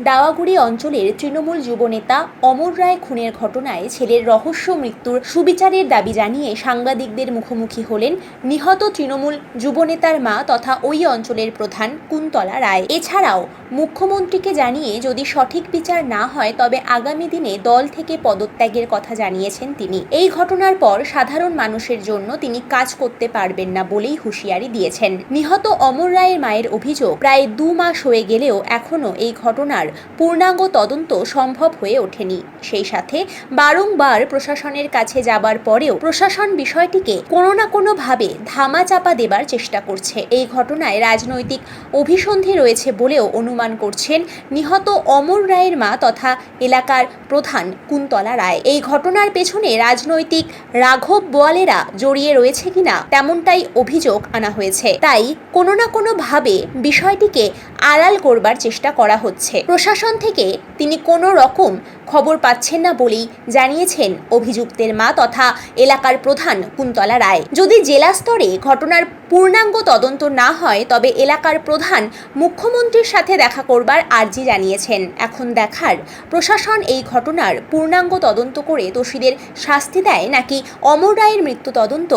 দাওয়াগুড়ি অঞ্চলের তৃণমূল যুবনেতা অমর রায় খুনের ঘটনায় ছেলের রহস্য মৃত্যুর সুবিচারের দাবি জানিয়ে সাংবাদিকদের মুখোমুখি হলেন নিহত তৃণমূল যুবনেতার মা তথা ওই অঞ্চলের প্রধান কুন্তলা রায়। এছাড়াও মুখ্যমন্ত্রীকে জানিয়ে যদি সঠিক বিচার না হয়, তবে আগামী দিনে দল থেকে পদত্যাগের কথা জানিয়েছেন তিনি। এই ঘটনার পর সাধারণ মানুষের জন্য তিনি কাজ করতে পারবেন না বলেই হুঁশিয়ারি দিয়েছেন। নিহত অমর রায়ের মায়ের অভিযোগ, প্রায় দু মাস হয়ে গেলেও এখনও এই ঘটনার পূর্ণাঙ্গ তদন্ত সম্ভব হয়ে ওঠেনি। সেই সাথে বারংবার প্রশাসনের কাছে যাবার পরেও প্রশাসন বিষয়টিকে কোনো না কোনো ভাবে ধামাচাপা দেবার চেষ্টা করছে। এই ঘটনায় রাজনৈতিক অভিসন্ধি রয়েছে বলেও অনুমান করছেন নিহত অমর রায়ের মা তথা এলাকার প্রধান কুন্তলা রায়। এই ঘটনার পেছনে রাজনৈতিক রাঘব বোয়ালেরা জড়িয়ে রয়েছে কিনা তেমনটাই অভিযোগ আনা হয়েছে। তাই কোনো না কোনো ভাবে বিষয়টিকে আড়াল করবার চেষ্টা করা হচ্ছে। প্রশাসন থেকে তিনি কোনো রকম খবর পাচ্ছেন না বলেই জানিয়েছেন অভিযুক্তের মা তথা এলাকার প্রধান কুন্তলা রায়। যদি জেলা স্তরে ঘটনার পূর্ণাঙ্গ তদন্ত না হয়, তবে এলাকার প্রধান মুখ্যমন্ত্রীর সাথে দেখা করবার আর্জি জানিয়েছেন। এখন দেখার, প্রশাসন এই ঘটনার পূর্ণাঙ্গ তদন্ত করে দোষীদের শাস্তি দেয় নাকি অমর রায়ের মৃত্যু তদন্ত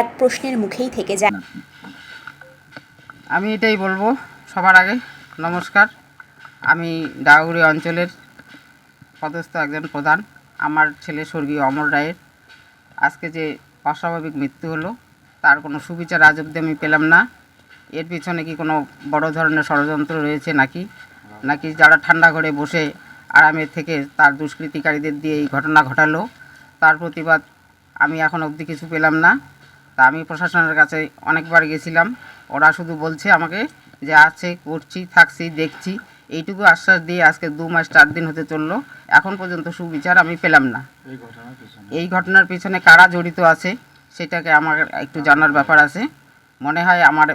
এক প্রশ্নের মুখেই থেকে যায়। আমি এটাই বলব সবার আগে, নমস্কার। আমি ডাউরি অঞ্চলের পদস্থ একজন প্রধান। আমার ছেলে স্বর্গীয় অমর রায়ের। আজকে যে অস্বাভাবিক মৃত্যু হলো, তার কোনো সুবিচার আজ অব্দি আমি পেলাম না। এর পিছনে কি কোনো বড় ধরনের ষড়যন্ত্র রয়েছে নাকি? নাকি যারা ঠান্ডা ঘরে বসে আরামে থেকে তার দুষ্কৃতিকারীদের দিয়ে এই ঘটনা ঘটালো, তার প্রতিবাদ আমি এখন অবধি কিছু পেলাম না। তা আমি প্রশাসনের কাছে অনেকবার গেছিলাম। ওরা শুধু বলছে আমাকে যে আছে, করছি, থাকছি, দেখছি। এইটুকু আশ্বাস দিয়ে আজকে দু মাস চার দিন হতে চলল। এখন পর্যন্ত সুবিচার আমি পেলাম না। এই ঘটনার পিছনে। কারা জড়িত আছে সেটাকে আমার একটু জানার ব্যাপার আছে। মনে হয় আমার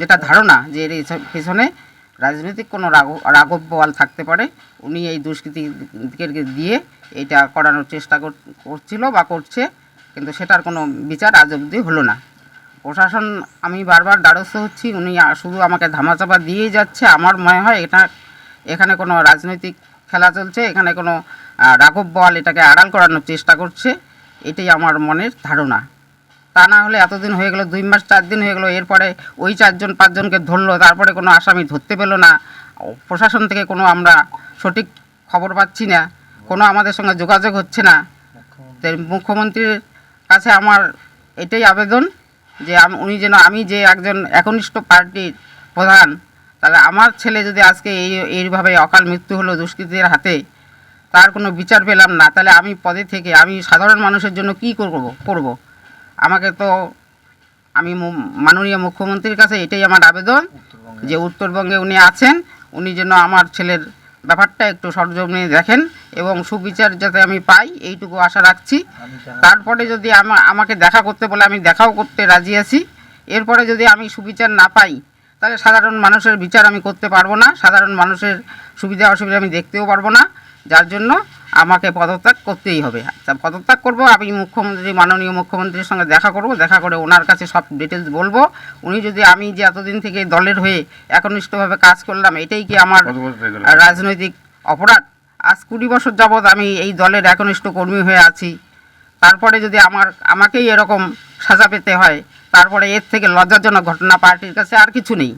যেটা ধারণা যে এর পিছনে রাজনৈতিক কোনো রাঘব বোয়াল থাকতে পারে উনি এই দুষ্কৃতিকে দিয়ে এটা করানোর চেষ্টা কর- করছিল বা করছে কিন্তু সেটার কোনো বিচার আজ অবধি হলো না। প্রশাসন, আমি বারবার দ্বারস্থ হচ্ছি। উনি শুধু আমাকে ধামাচাপা দিয়েই যাচ্ছে। আমার মনে হয় এটা, এখানে কোনো রাজনৈতিক খেলা চলছে, এখানে কোনো রাঘব বল এটাকে আড়াল করানোর চেষ্টা করছে। এটাই আমার মনের ধারণা। তা না হলে এতদিন হয়ে গেলো, দুই মাস, চার দিন হয়ে গেলো, এরপরে ওই চারজন, পাঁচজনকে ধরলো, তারপরে কোনো আসামি ধরতে পেল না। প্রশাসন থেকে কোনো আমরা সঠিক খবর পাচ্ছি না। কোনো আমাদের সঙ্গে যোগাযোগ হচ্ছে না। মুখ্যমন্ত্রীর কাছে আমার এটাই আবেদন। যে আম- উনি যেন, আমি যে একজন একনিষ্ঠ পার্টির প্রধান, তাহলে আমার ছেলে যদি আজকে এই, এইভাবে অকাল মৃত্যু হলো দুষ্কৃতীদের হাতে, তার কোনো বিচার পেলাম না, তাহলে আমি পদে থেকে, আমি সাধারণ মানুষের জন্য কি করব করব? আমাকে তো আমি মাননীয় মুখ্যমন্ত্রীর কাছে এটাই আমার আবেদন, যে উত্তরবঙ্গে উনি আছেন, উনি যেন আমার ছেলের ব্যাপারটা একটু সরজমিনে দেখেন এবং সুবিচার যাতে আমি পাই এইটুকু আশা রাখছি। তারপরে যদি আমা- আমাকে দেখা করতে বলে আমি দেখাও করতে রাজি আছি। এরপরে যদি আমি সুবিচার না পাই তাহলে সাধারণ মানুষের বিচার আমি করতে পারব না। সাধারণ মানুষের সুবিধা অসুবিধা আমি দেখতেও পারব না। যার জন্য আমাকে পদত্যাগ করতেই হবে। আচ্ছা পদত্যাগ করব আমি মুখ্যমন্ত্রী মাননীয় মুখ্যমন্ত্রীর সঙ্গে দেখা করব দেখা করে ওনার কাছে সব ডিটেলস বলব। উনি যদি আমি যে এতদিন থেকে দলের হয়ে একনিষ্ঠভাবে কাজ করলাম এটাই কি আমার রাজনৈতিক অপরাধ? আজ কুড়ি বছর যাবৎ আমি এই দলের একনিষ্ঠ কর্মী হয়ে আছি। তারপরে যদি আমার আমাকেই এরকম সাজা পেতে হয় তারপরে এর থেকে লজ্জাজনক ঘটনা পার্টির কাছে আর কিছু নেই।